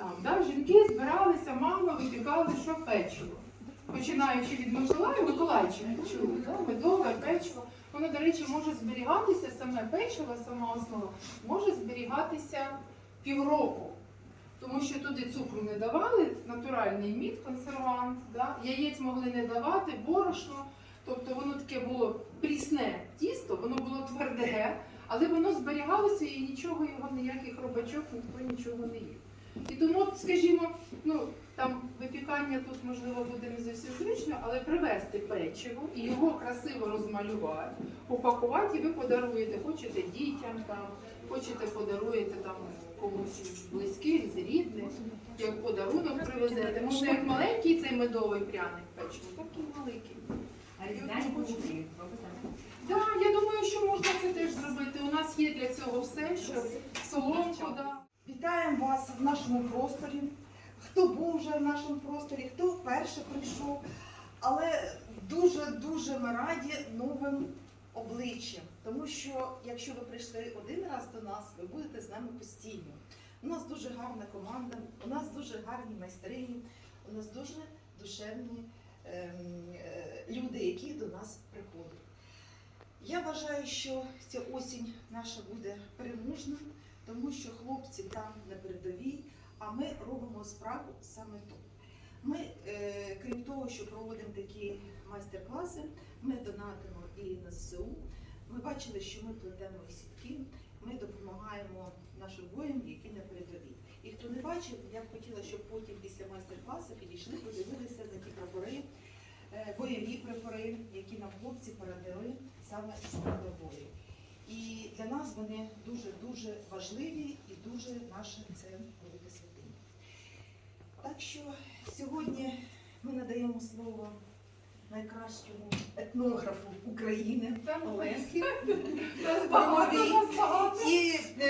там, да, жінки збиралися, мами випікали, що печиво. Починаючи від Миколая, Миколайчика чули, да? медове печиво. Воно, до речі, може зберігатися, саме печиво, сама основа, може зберігатися півроку. Тому що туди цукру не давали, натуральний мід, консервант, да? яєць могли не давати, борошно. Тобто воно таке було прісне тісто, воно було тверде, але воно зберігалося і нічого його, ніяких робачок, ніхто нічого не їв. І тому, скажімо, ну там випікання тут можливо буде не зовсім зручно, але привезти печиво і його красиво розмалювати, упакувати, і ви подаруєте, хочете дітям там, хочете подаруєте там комусь із близьких, з рідних, як подарунок привезете. Може, як маленький цей медовий пряник печиво, так і великий. Так, я думаю, що можна це теж зробити. У нас є для цього все, що соломку, да. Вітаємо вас в нашому просторі. Хто був вже в нашому просторі, хто вперше прийшов. Але дуже-дуже ми раді новим обличчям. Тому що якщо ви прийшли один раз до нас, ви будете з нами постійно. У нас дуже гарна команда, у нас дуже гарні майстрині, у нас дуже душевні ем, е, люди, які до нас приходять. Я вважаю, що ця осінь наша буде переможна тому що хлопці там на передовій, а ми робимо справу саме тут. Ми, е, крім того, що проводимо такі майстер-класи, ми донатимо і на ЗСУ. Ми бачили, що ми плетемо сітки, ми допомагаємо нашим воїнам, які на передовій. І хто не бачив, я б хотіла, щоб потім після майстер-класу підійшли, подивилися на ті прапори, е, бойові прапори, які нам хлопці передали саме з передової. І для нас вони дуже-дуже важливі і дуже наше це велике святиня. Так що сьогодні ми надаємо слово найкращому етнографу України Олесі. Павловій. нас багато. І е,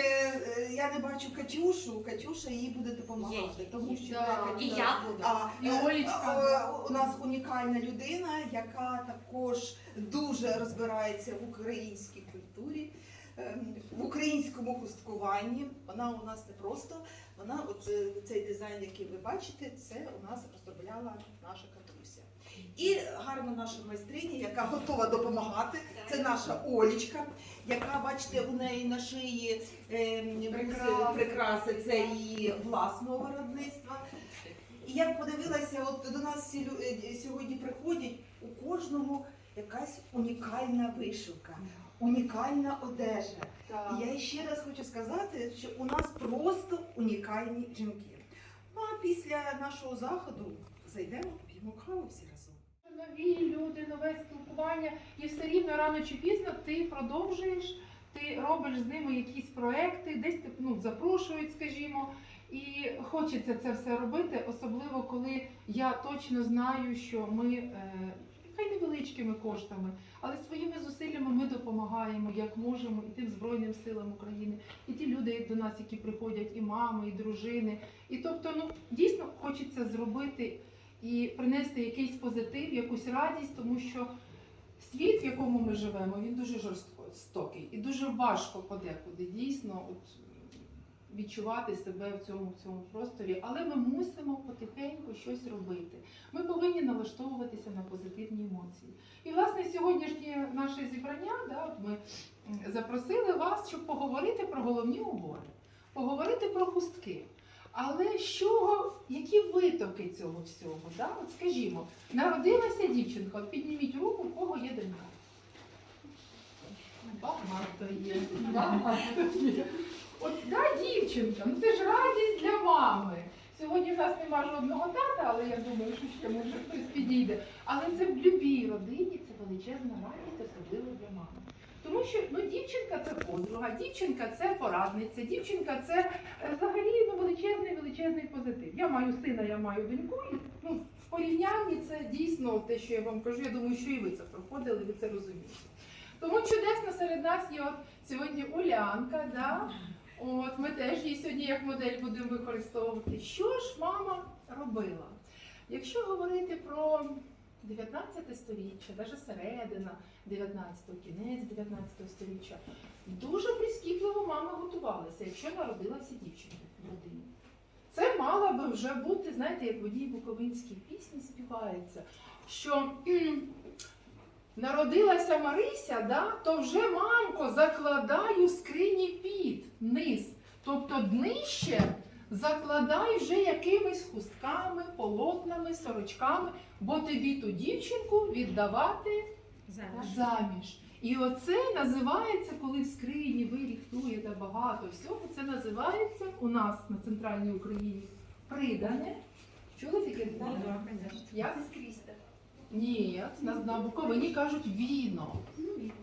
е, я не бачу Катюшу. Катюша їй буде допомагати, тому що І Катюша я буду. І е, У нас унікальна людина, яка також дуже розбирається в українській культурі, ем, в українському хусткуванні. Вона у нас не просто, вона от е, цей дизайн, який ви бачите, це у нас розробляла наша Катруся. І гарна наша майстриня, яка готова допомагати. Це наша Олічка, яка, бачите, у неї на шиї ем, Прикраси. прикраси, це її власного виробництва. І я подивилася, от до нас всі е, сьогодні приходять, у кожного якась унікальна вишивка, унікальна одежа. Так. І я ще раз хочу сказати, що у нас просто унікальні жінки. Ну а після нашого заходу зайдемо, п'ємо каву всі разом. Нові люди, нове спілкування, і все рівно рано чи пізно ти продовжуєш, ти робиш з ними якісь проекти, десь ну, запрошують, скажімо. І хочеться це все робити, особливо коли я точно знаю, що ми е, хай невеличкими коштами, але своїми зусиллями ми допомагаємо як можемо і тим Збройним силам України, і ті люди до нас, які приходять, і мами, і дружини. І тобто, ну дійсно хочеться зробити і принести якийсь позитив, якусь радість, тому що світ, в якому ми живемо, він дуже жорстокий і дуже важко подекуди дійсно от, відчувати себе в цьому, в цьому просторі. Але ми мусимо потихеньку щось робити. Ми повинні налаштовуватися на позитивні емоції. І власне сьогоднішнє наше зібрання, да, ми запросили вас, щоб поговорити про головні убори, поговорити про хустки. Але чого, які витоки цього всього? Да? От скажімо, народилася дівчинка, от підніміть руку, у кого є донька. Багато є. Багато є. От да, дівчинка, ну це ж радість для мами. Сьогодні в нас немає жодного тата, але я думаю, що ще може хтось підійде. Але це в будь-якій родині це величезна радість, особливо для мами. Тому що ну, дівчинка це подруга, дівчинка це порадниця, дівчинка це е, взагалі ну, величезний величезний позитив. Я маю сина, я маю доньку, і ну, в порівнянні це дійсно те, що я вам кажу. Я думаю, що і ви це проходили, ви це розумієте. Тому чудесно серед нас є от сьогодні Улянка, да? От ми теж її сьогодні як модель будемо використовувати. Що ж мама робила? Якщо говорити про 19 століття, навіть середина 19-го, кінець 19 століття, дуже прискіпливо мама готувалася, якщо народилася дівчинка в родині. Це мала би вже бути, знаєте, як в одній буковинській пісні співається, що народилася Марися, да, то вже мамко закладаю скрині під низ. Тобто днище закладай вже якимись хустками, полотнами, сорочками, бо тобі ту дівчинку віддавати заміж. І оце називається, коли в скрині ви ріхтуєте багато всього, це називається у нас на центральній Україні придане. Чули таке? Як? Ні, на, на Буковині кажуть віно.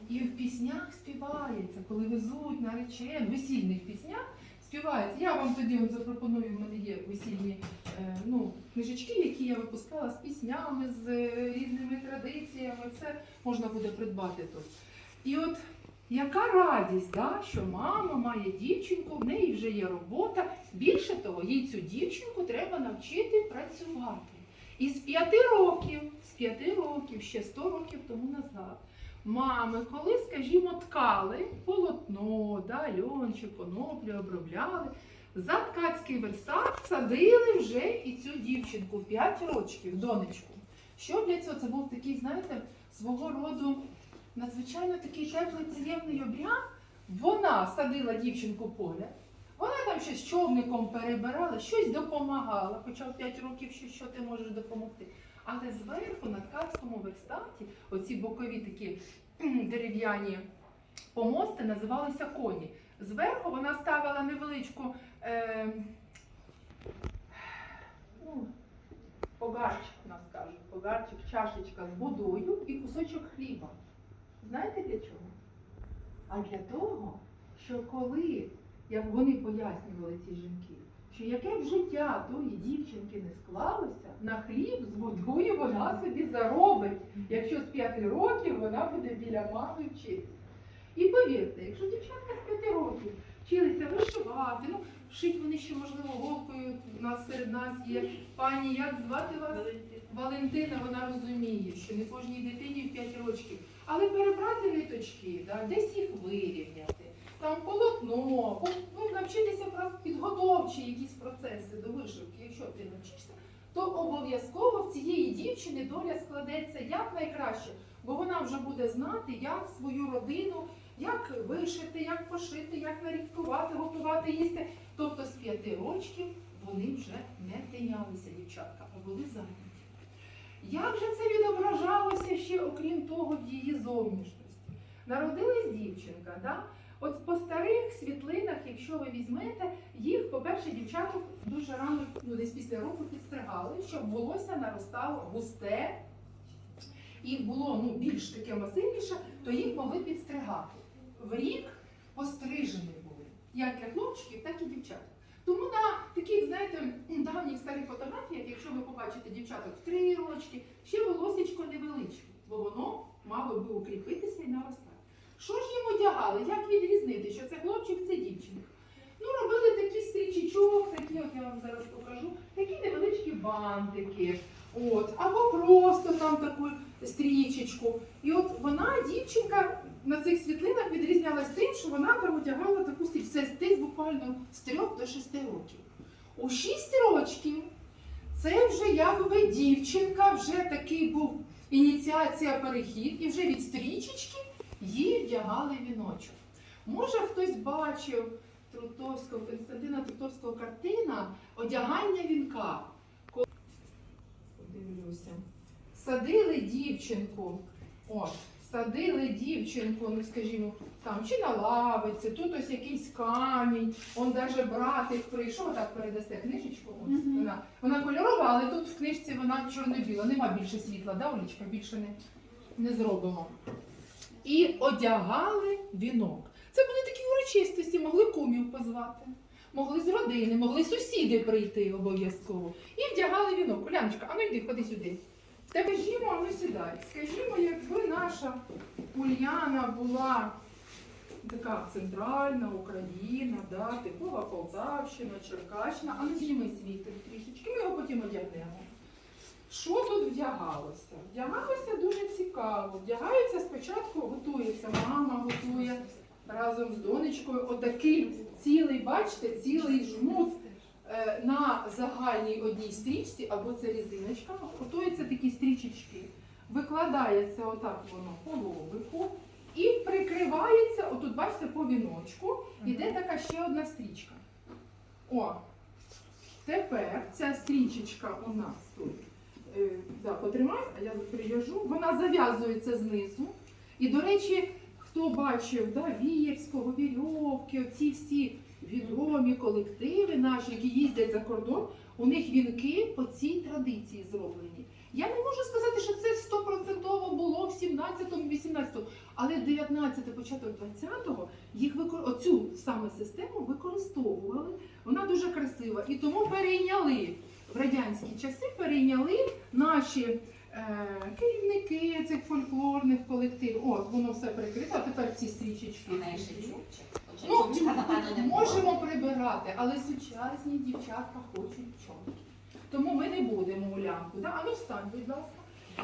І в піснях співається, коли везуть наречен, в весільних піснях співається. Я вам тоді запропоную, в мене є весільні е, ну, книжечки, які я випускала з піснями, з е, різними традиціями. Все можна буде придбати тут. І от яка радість, да, що мама має дівчинку, в неї вже є робота. Більше того, їй цю дівчинку треба навчити працювати. І з п'яти років, з п'яти років, ще 100 років тому назад, мами, коли, скажімо, ткали полотно, да, льон чи коноплю обробляли, за ткацький верстат садили вже і цю дівчинку 5 років, донечку. Що для цього? Це був такий, знаєте, свого роду надзвичайно такий теплий, приємний обряд. Вона садила дівчинку поряд, вона там щось човником перебирала, щось допомагала, хоча в 5 років що, що ти можеш допомогти. Але зверху на ткацькому верстаті оці бокові такі дерев'яні помости називалися коні. Зверху вона ставила невеличку е, ну, погарчик, нас кажуть, погарчик, чашечка з водою і кусочок хліба. Знаєте для чого? А для того, що коли, як вони пояснювали ці жінки, що яке б життя тої дівчинки не склалося, на хліб з водою вона собі заробить, якщо з п'яти років вона буде біля мами вчитися. І повірте, якщо дівчатка з п'яти років вчилися вишивати, ну, шить вони ще, можливо, голкою у нас серед нас є. Пані, як звати вас? Валентина, вона розуміє, що не кожній дитині в 5 років. Але перебрати ниточки, да, десь їх вирівняти, там полотно, по- ну, навчитися підготовчі якісь процеси до вишивки, якщо ти навчишся, то обов'язково в цієї дівчини доля складеться як найкраще, бо вона вже буде знати, як свою родину, як вишити, як пошити, як нарідкувати, готувати, їсти. Тобто з п'яти років вони вже не тинялися, дівчатка, а були зайняті. Як же це відображалося ще, окрім того, в її зовнішності? Народилась дівчинка, да? От по старих світлинах, якщо ви візьмете, їх, по-перше, дівчаток дуже рано, ну десь після року підстригали, щоб волосся наростало густе, їх було ну, більш таке масивніше, то їх могли підстригати. В рік пострижені були, як для хлопчиків, так і дівчат. Тому на таких, знаєте, давніх старих фотографіях, якщо ви побачите дівчаток в три рочки, ще волосечко невеличке, бо воно мало би укріпитися і наростати. Що ж їм одягали? Як відрізнити, що це хлопчик, це дівчинка? Ну, робили такі стрічечок, такі, от я вам зараз покажу, такі невеличкі бантики. От, або просто там таку стрічечку. І от вона, дівчинка, на цих світлинах відрізнялась тим, що вона там одягала таку стрічку. Це десь буквально з 3 до 6 років. У 6 років це вже якби дівчинка, вже такий був ініціація перехід, і вже від стрічечки їй вдягали віночок. Може хтось бачив Трутовського, Константина Трутовського картина одягання вінка. Подивлюся. Садили дівчинку. От, садили дівчинку, ну скажімо, там чи на лавиці, тут ось якийсь камінь, он даже братик прийшов, так передасте книжечку. Ось, Мгм. вона, вона кольорова, але тут в книжці вона чорно-біла. Нема більше світла, да, Олічка? Більше не, не зробимо. І одягали вінок. Це були такі урочистості, могли кумів позвати, могли з родини, могли сусіди прийти обов'язково. І вдягали вінок. Уляночка, а ну йди, ходи сюди. Скажімо, а ну сідай. Скажімо, якби наша Ульяна була така центральна Україна, да, типова Полтавщина, Черкащина, а ну зніми світер трішечки, ми його потім одягнемо. Що тут вдягалося? Вдягалося дуже цікаво. Вдягається спочатку, готується, мама готує разом з донечкою. Отакий цілий, бачите, цілий жмут е, на загальній одній стрічці, або це різиночка, готуються такі стрічечки. Викладається отак воно по лобику і прикривається, отут бачите, по віночку, іде така ще одна стрічка. О, тепер ця стрічечка у нас тут. Е, да, потримай, а я прив'яжу. Вона зав'язується знизу. І, до речі, хто бачив да, Вієрського, Вірьовки, оці всі відомі колективи наші, які їздять за кордон, у них вінки по цій традиції зроблені. Я не можу сказати, що це стопроцентово було в 17-му, 18-му, але 19 початок 20-го їх викор... оцю саме систему використовували. Вона дуже красива. І тому перейняли в радянські часи, перейняли наші е, керівники цих фольклорних колективів. О, воно все прикрито, а тепер ці стрічечки. Ну. Можемо прибирати, але сучасні дівчатка хочуть чорт. Тому ми не будемо у лямку. Да? А ну встань, будь ласка.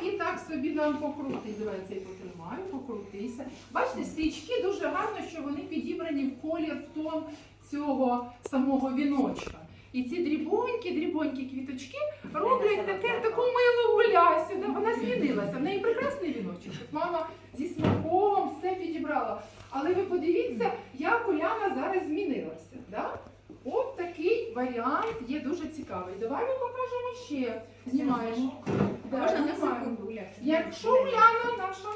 І так собі нам покрутись. Давай я цей потримаю, покрутися. Бачите, стрічки дуже гарно, що вони підібрані в колір, в тон цього самого віночка. І ці дрібонькі, дрібонькі квіточки роблять таке, таку милу гулясю. Да? Вона змінилася. В неї прекрасний віночок. Мама зі смаком все підібрала. Але ви подивіться, як Уляна зараз змінилася. Да? От такий варіант є дуже цікавий. Давай ми покажемо ще. Знімаємо. Да, знімаємо. Якщо Уляна наша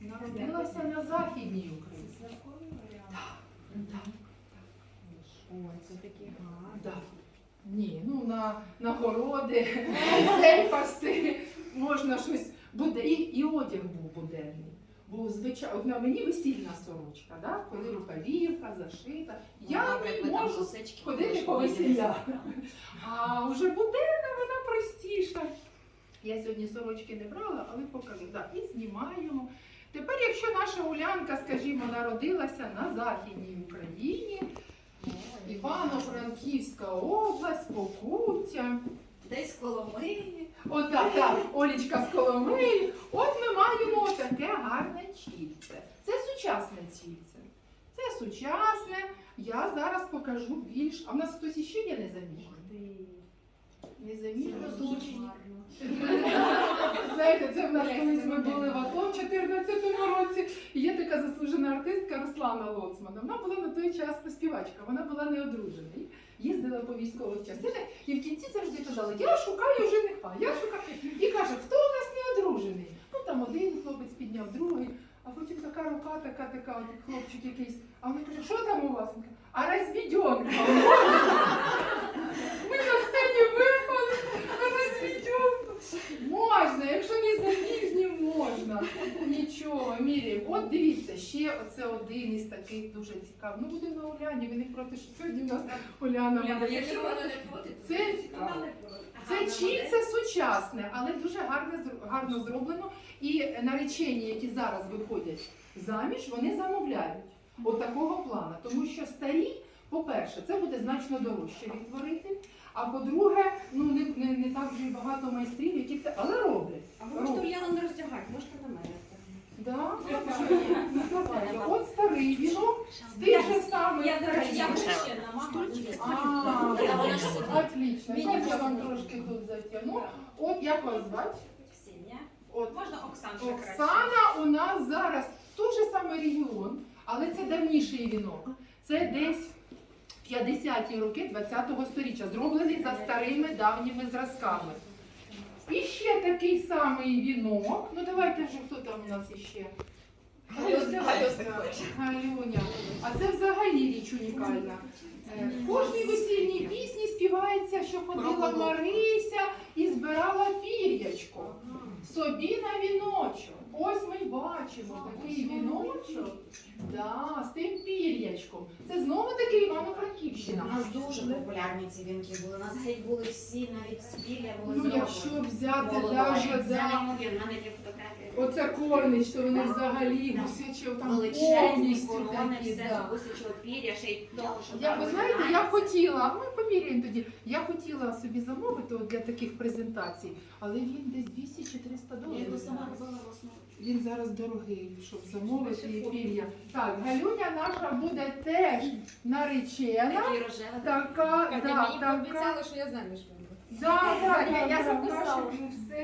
народилася на Західній Україні. Так. О, це такі гарні. Да. Ні, ну на, на городи, сейфасти, можна щось буде. І, і одяг був буденний. Був звичайно, на мені весільна сорочка, да? коли рукавівка зашита. Я Ну, не можу ходити по щоб весіллях. А вже буденна, вона простіша. Я сьогодні сорочки не брала, але покажу. Да, і знімаємо. Тепер, якщо наша Улянка, скажімо, народилася на Західній Україні, Івано-Франківська область, Покуття. Десь Коломиї. Отак, так, Олічка з Коломиї. От ми маємо таке гарне чільце. Це сучасне чільце. Це сучасне. Я зараз покажу більш. А в нас хтось іще є незаміжний? Незаміжний. Знаєте, це в нас колись ми були в АТО в 14-му році. І є така заслужена артистка Руслана Лоцмана. Вона була на той час співачка, вона була неодружена. Їздила по військових частинах і в кінці завжди казала, я шукаю жениха, я шукаю. І каже, хто у нас неодружений? Ну там один хлопець підняв, другий, а потім така рука, така, така, от хлопчик якийсь. А вона каже, що там у вас? А розвідьонка. Ми на сцені випали, а розвідьонка. Можна, якщо не заміжні, можна. Нічого, міряємо. От дивіться, ще оце один із таких дуже цікавих. Ну будемо на Уляні, ви не проти, що сьогодні у нас Уляна. буде. Якщо вона не проти, Це, це чільце сучасне, але дуже гарно, зро- гарно зроблено. І наречені, які зараз виходять заміж, вони замовляють от такого плана. Тому що старі, по-перше, це буде значно дорожче відтворити. А по-друге, ну не, не, не так вже й багато майстрів, які це, але роблять. А ви можете Уляну не роздягати, можете на мене. Да? Ну, давайте. От старий вінок з тих же самих. Я, до речі, я. А. Отлично. Я вам трошки тут затягну. От як вас звати? Ксенія. От Можна Оксанка? Оксана у нас зараз той же самий регіон, але це давніший вінок. Це десь 50-ті роки 20-го сторіччя, зроблений за старими давніми зразками. І ще такий самий вінок. Ну давайте вже хто там у нас іще? Галюня. А це взагалі річ унікальна. Е, В кожній весільній пісні співається, що ходила Марися і збирала пір'ячко собі на віночок. Ось ми бачимо такий віночок да, з тим пір'ячком. Це знову таки У Івано-Франківщина. нас дуже популярні ці вінки були. У нас геть були всі, навіть спілля були Ну, зроблені. якщо взяти даже, Це да, в мене є фотографії. Оце корнич, то вони взагалі гусячі там Величезні повністю корони, такі. все Да. з гусячого пір'я, ще й того, що Я, там ви знаєте, я вигинається. хотіла, ми поміряємо тоді. Я хотіла собі замовити от для таких презентацій, але він десь 200 чи 300 Я доларів. його сама зараз. робила власноруч. Він зараз дорогий, щоб замовити і пір'я. Так, Галюня наша буде теж наречена. Такий рожевий. Така, Катя, да, мені така. пообіцяли, що я заміж вийду. Да, да, Я- я записала.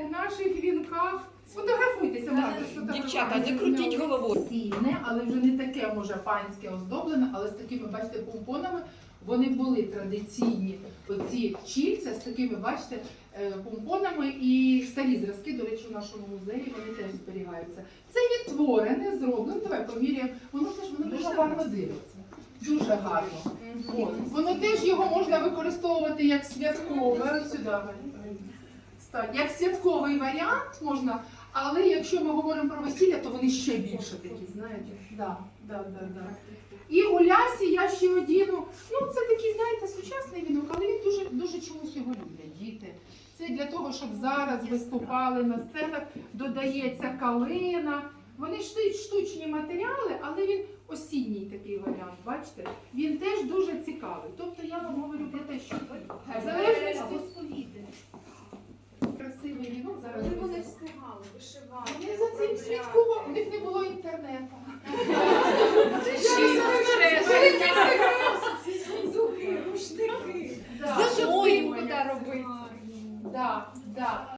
В наших вінках. Сфотографуйтеся, Марта, Дівчата, не крутіть головою. Сильне, але вже не таке може панське оздоблене, але з такими, бачите, помпонами. Вони були традиційні оці чільця з такими, бачите, е, помпонами і старі зразки, до речі, в нашому музеї вони теж зберігаються. Це відтворене, зроблено. Давай поміряємо. Воно теж воно дуже гарно дивиться. Дуже гарно. От. Воно теж його можна використовувати як святкове. Сюди. Як святковий варіант можна, але якщо ми говоримо про весілля, то вони ще більше такі, знаєте. Да, да, да, да. І у лясі я ще одіну. Ну, це такий, знаєте, сучасний вінок, але він дуже, дуже чомусь його люблять діти. Це для того, щоб зараз виступали на сценах, додається калина. Вони шту- штучні матеріали, але він осінній такий варіант. Бачите? Він теж дуже цікавий. Тобто я вам говорю про те, що залежності вінок зараз. Вони буде. не встигали, вишивали. Вони за цим слідкували, у них не було інтернету. Сундуки, рушники. За що робити? Да, да.